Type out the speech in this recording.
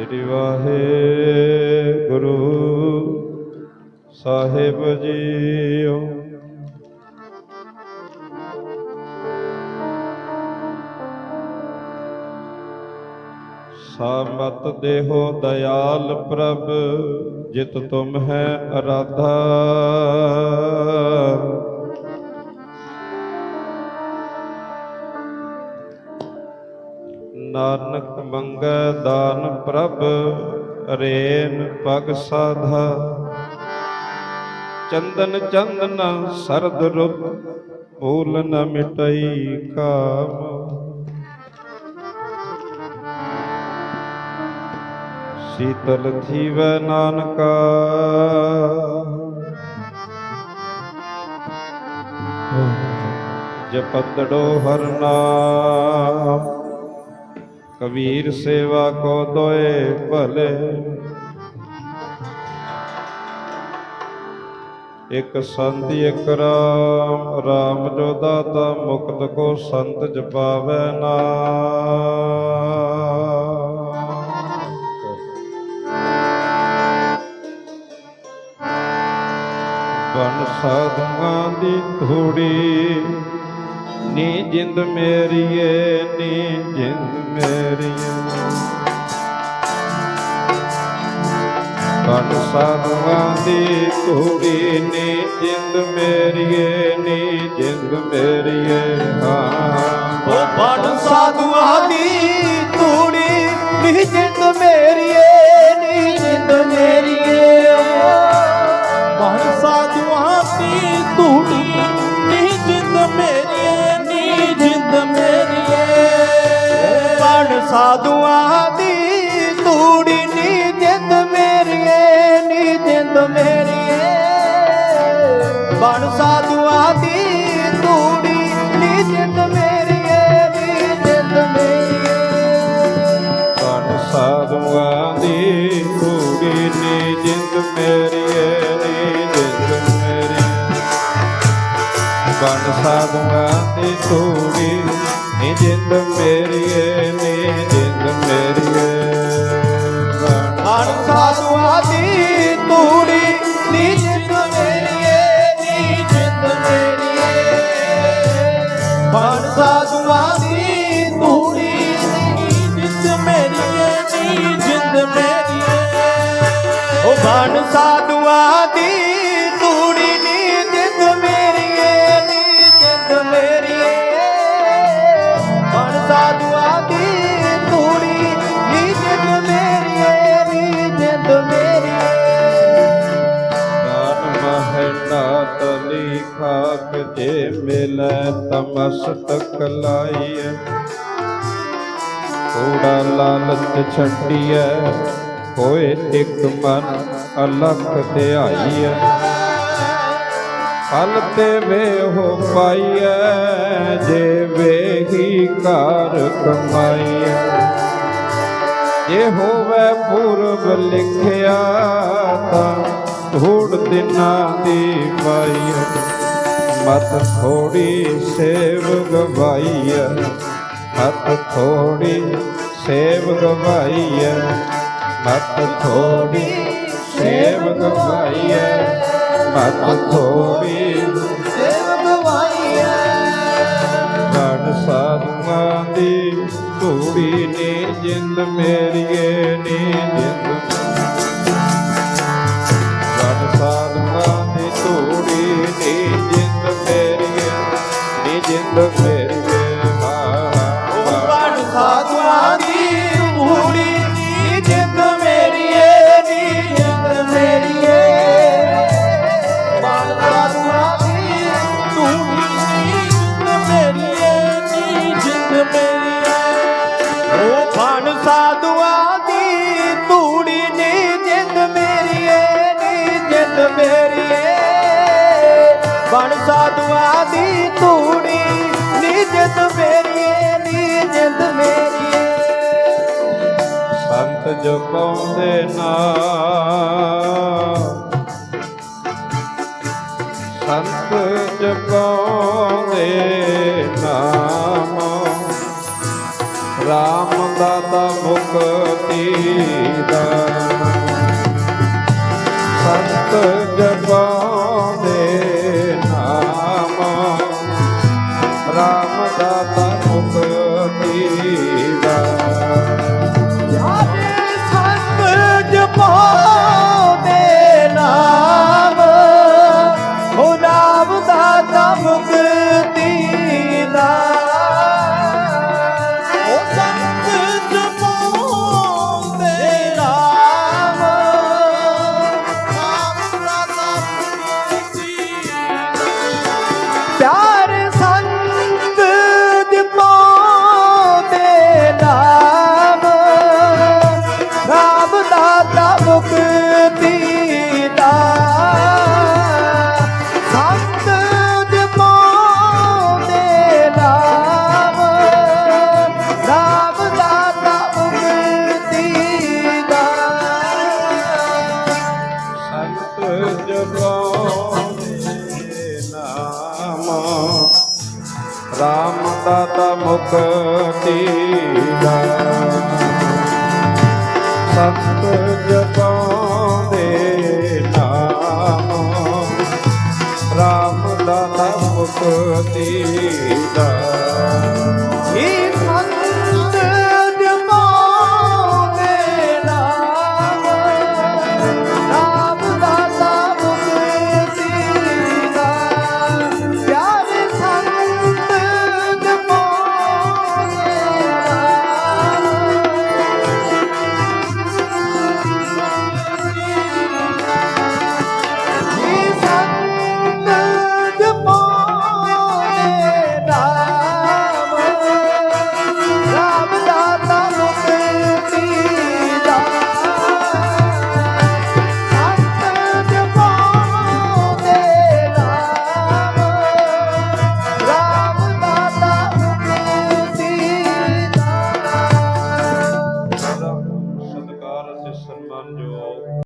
ਸ੍ਰੀ ਵਾਹਿਗੁਰੂ ਸਾਹਿਬ JIO. ਸਾਮਤ ਦੇਹੋ ਦਇਆਲ ਪ੍ਰਭ ਜਿਤ ਤੁਮ ਹੈ ਅਰਾਧਾ। ਨਾਨਕ ਮੰਗੈ ਦਾਨ ਪ੍ਰਭ, ਰੇਨ ਪਗ ਸਾਧਾ। ਚੰਦਨ ਚੰਦਨ ਸਰਦ ਰੁਪ ਭੂਲ ਨ ਮਿਟਈ ਕਾਮ। ਸੀਤਲ ਥੀਵੈ ਨਾਨਕਾ। ਜਪਤੜੋ ਹਰ ਨਾਮ। ਕਬੀਰ ਸੇਵਾ ਕੋ ਦੋਏ ਭਲੇ। ਇਕ ਸੰਤ, ਇਕ ਰਾਮ ਰਾਮ ਜੋ ਦਾਤਾ ਮੁਕਤ ਕੋ ਸੰਤ ਜਪਾਵੈ ਨਾ। ਬਨ ਸਾਧੂਆਂ ਦੀ ਥੋੜੀ ਨੀ ਜਿੰਦ ਮੇਰੀਏ, ਨੀ ਜਿੰਦ ਮੇਰੀਏ। ਬਨ ਸਾਧੂਆਂ ਦੀ ਥੋੜੀ ਨੀ ਜਿੰਦ ਮੇਰੀਏ, ਨੀ ਜਿੰਦ ਮੇਰੀਏ। ਹਾਂ। ਓ ਬਣ ਸਾਧੂਆਂ ਦੀ ਤੂੜੀ ਨੀ ਜਿੰਦ ਮੇਰੀਏ। ਮੇਰੀਏ ਬਣ ਸਾਧੂਆਂ ਦੀ ਤੂੜੀ ਨੀ ਜਿੰਦ ਮੇਰੀਏ ਨੀ ਜਿੰਦ ਮੇਰੀਏ। ਬਨ ਸਾਧੂਆਂ ਦੀ ਥੋੜੀ ਨੀ ਜਿੰਦ ਮੇਰੀਏ ਨੀ ਜਿੰਦ ਮੇਰੀ ਬਨ ਸਾਧੂਆਂ ਦੀ ਤੂੜੀ ਨੀ ਜਿੰਦ ਮੇਰੀਏ ਨੀ ਬਣ ਸਾਧੂਆਂ ਦੀ ਤੂੜੀ ਨੀ ਜਿੰਦ ਮੇਰੀਏ ਨੀ ਜਿੰਦ ਮੇਰੀਏ। ਬਣ ਸਾਧੂਆਂ ਦੀ ਤੂੜੀ ਨੀ ਜਿੰਦ ਮੇਰੀਏ ਨੀ ਜਿੰਦ ਮੇਰੀਏ। ਦਾਨ ਮਹਿਲਾ ਤਲੀ ਖਾਕ ਜੇ ਮਿਲੈ, ਤਮਸਤਕ ਲਾਈਐ। ਥੋੜਾ ਲਾਲਚ ਛੱਡੀਐ ਹੋਏ ਇੱਕ ਮਨ ਅਲਖ ਧਿਆਈਐ ਫਲ ਤੇ ਵੇਹੋ ਪਾਈਐ, ਜੇ ਵੇਹੀ ਕਾਰ ਕਮਾਈਐ। ਜੇ ਹੋਵੇ ਪੂਰਬ ਲਿਖਿਆ ਤਾਂ ਧੂੜ ਦਿਨਾਂ ਦੀ ਪਾਈ ਮਤ ਥੋੜੀ ਸੇਵ ਗਵਾਈ ਹੱਥ ਥੋੜੀ ਸੇਵ ਗਵਾਈ ਮਤ ਥੋੜੀ ਸੇਵ ਗਵਾਈ ਮਤ ਥੋੜੀ ਸੇਵ ਗਵਾਈਐ ਗੜ ਸਾਧੂਆਂ ਦੀ ਧੂੜੀ ਨੇ ਜਿੰਦ ਮੇਰੀਏ ਨੇ ਜਿੰਦ। ਗੜ ਸਾਧੂਆਂ ਦੀ ਧੂੜੀ ਨੇ ਜਿੰਦ ਮੇਰੀਏ ਨੇ ਜਿੰਦ ਮੇਰੀਏ ਬਣ ਸਾਧੂਆਂ ਦੀ ਧੂਣੀ। ਨੀ ਜਿੰਦ ਮੇਰੀਏ ਨੀ ਜਿੰਦ ਮੇਰੀਏ। ਸੰਤ ਜਪਉਂਦੇ ਨਾਮ ਸੰਤ ਜਪਉਂਦੇ ਨਾਮ ਰਾਮ ਦਾਤਾ ਮੁਕਤੀ ਦਾ ਸੰਤ ਜਪਉਂਦੇ RAM Tata Mukti ਸਤ ਜਪਾਉਂਦੇ ਨਾਮ RAM Tata Mukti ਦਾ